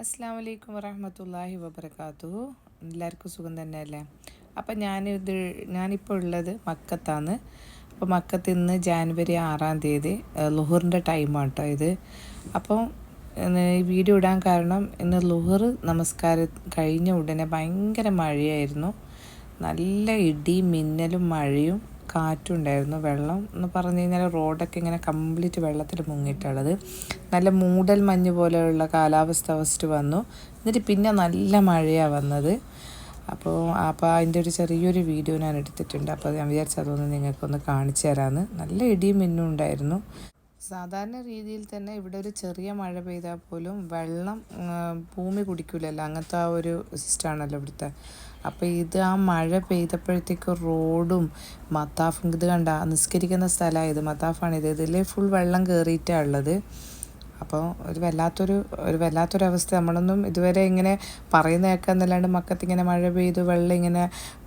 അസ്സാം വലൈക്കും വറഹമത്തല്ലാഹി വബർക്കാത്തു എല്ലാവർക്കും സുഖം തന്നെയല്ലേ? അപ്പം ഞാനിത് ഞാനിപ്പോൾ ഉള്ളത് മക്കത്താണ്. അപ്പോൾ മക്കത്ത് ഇന്ന് ജാനുവരി ആറാം തീയതി ലുഹറിന്റെ ടൈമാണ് കേട്ടോ ഇത്. അപ്പം ഈ വീഡിയോ ഇടാൻ കാരണം ഇന്ന് ലുഹർ നമസ്കാരം കഴിഞ്ഞ ഉടനെ ഭയങ്കര മഴയായിരുന്നു. നല്ല ഇടിയും മിന്നലും മഴയും. കാറ്റുണ്ടായിരുന്നു. വെള്ളം എന്ന് പറഞ്ഞു കഴിഞ്ഞാൽ റോഡൊക്കെ ഇങ്ങനെ കംപ്ലീറ്റ് വെള്ളത്തിൽ മുങ്ങിയിട്ടുള്ളത്. നല്ല മൂടൽ മഞ്ഞ് പോലെയുള്ള കാലാവസ്ഥ ഫസ്റ്റ് വന്നു. എന്നിട്ട് പിന്നെ നല്ല മഴയാണ് വന്നത്. അപ്പോൾ അപ്പോൾ അതിന്റെ ഒരു ചെറിയൊരു വീഡിയോ ഞാൻ എടുത്തിട്ടുണ്ട്. അപ്പോൾ ഞാൻ വിചാരിച്ചു അതൊന്ന് നിങ്ങൾക്കൊന്ന് കാണിച്ചു തരാമെന്ന് നല്ല ഇടിയും മിന്നും ഉണ്ടായിരുന്നു. സാധാരണ രീതിയിൽ തന്നെ ഇവിടെ ഒരു ചെറിയ മഴ പെയ്താൽ പോലും വെള്ളം ഭൂമി കുടിക്കില്ലല്ലോ അങ്ങനത്തെ ആ ഒരു സിസ്റ്റമാണല്ലോ ഇവിടുത്തെ. അപ്പോൾ ഇത് ആ മഴ പെയ്തപ്പോഴത്തേക്ക് റോഡും മത്താഫും ഇത് കണ്ട നിസ്കരിക്കുന്ന സ്ഥലമായത് ഇത്. ഇതിൽ ഫുൾ വെള്ളം കയറിയിട്ടാണ് ഉള്ളത്. അപ്പോൾ ഒരു വല്ലാത്തൊരു ഒരു വല്ലാത്തൊരവസ്ഥ. നമ്മളൊന്നും ഇതുവരെ ഇങ്ങനെ പറയുന്ന കേൾക്കാന്നല്ലാണ്ട് മക്കത്ത് ഇങ്ങനെ മഴ പെയ്തു വെള്ളം ഇങ്ങനെ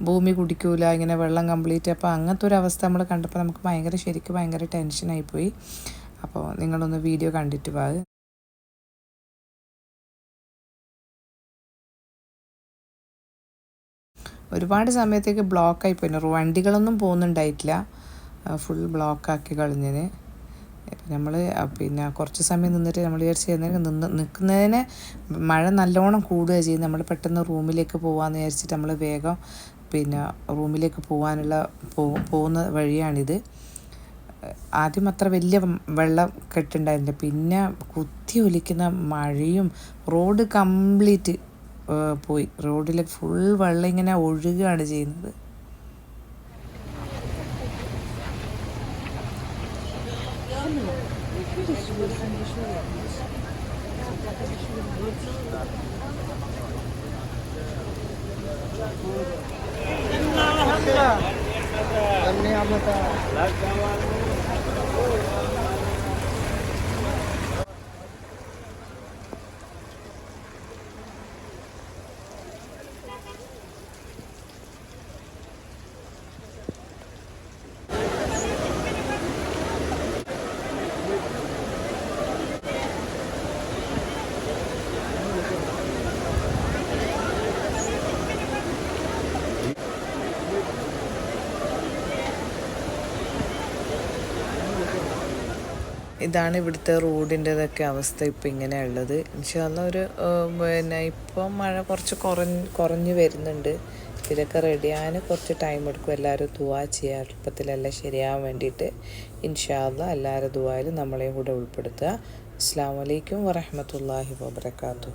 ഭൂമി കുടിക്കൂല ഇങ്ങനെ വെള്ളം കംപ്ലീറ്റ് അപ്പോൾ അങ്ങനത്തെ ഒരു അവസ്ഥ നമ്മൾ കണ്ടപ്പോൾ നമുക്ക് ഭയങ്കര ശരിക്കും ഭയങ്കര ടെൻഷനായിപ്പോയി അപ്പോൾ നിങ്ങളൊന്ന് വീഡിയോ കണ്ടിട്ട് പോകാം ഒരുപാട് സമയത്തേക്ക് ബ്ലോക്കായി പോയി. വണ്ടികളൊന്നും പോകുന്നുണ്ടായിട്ടില്ല. ഫുൾ ബ്ലോക്കാക്കി കളഞ്ഞതിന്. നമ്മൾ പിന്നെ കുറച്ച് സമയം നിന്നിട്ട് നമ്മൾ വിചാരിച്ച് നിന്ന് നിൽക്കുന്നതിന് മഴ നല്ലോണം കൂടുക ചെയ്യും നമ്മൾ പെട്ടെന്ന് റൂമിലേക്ക് പോകാമെന്ന് വിചാരിച്ചിട്ട് നമ്മൾ വേഗം പിന്നെ റൂമിലേക്ക് പോകാനുള്ള പോകുന്ന വഴിയാണിത്. ആദ്യം അത്ര വലിയ വെള്ളം കെട്ടുണ്ടായിരുന്നില്ല. പിന്നെ കുത്തി ഒലിക്കുന്ന മഴയും റോഡ് കംപ്ലീറ്റ് പോയി. റോഡിൽ ഫുൾ വെള്ളം ഇങ്ങനെ ഒഴുകുകയാണ് ചെയ്യുന്നത്. ഇതാണ് ഇവിടുത്തെ റോഡിന്റെതൊക്കെ അവസ്ഥ ഇപ്പം ഇങ്ങനെയുള്ളത്. ഇൻഷാല്ല ഒരു പിന്നെ ഇപ്പം മഴ കുറച്ച് കുറഞ്ഞ് കുറഞ്ഞ് വരുന്നുണ്ട്. ഇതൊക്കെ റെഡിയാകാൻ കുറച്ച് ടൈം എടുക്കും. എല്ലാവരും ദുവാ ചെയ്യുക. എളുപ്പത്തിലെല്ലാം ശരിയാവാൻ വേണ്ടിയിട്ട്. ഇൻഷാല്ല എല്ലാവരും ദുവായാലും നമ്മളെയും കൂടെ ഉൾപ്പെടുത്തുക. അസ്സാം വലൈക്കും വറഹമത്തല്ലാഹി വാബർക്കാത്തു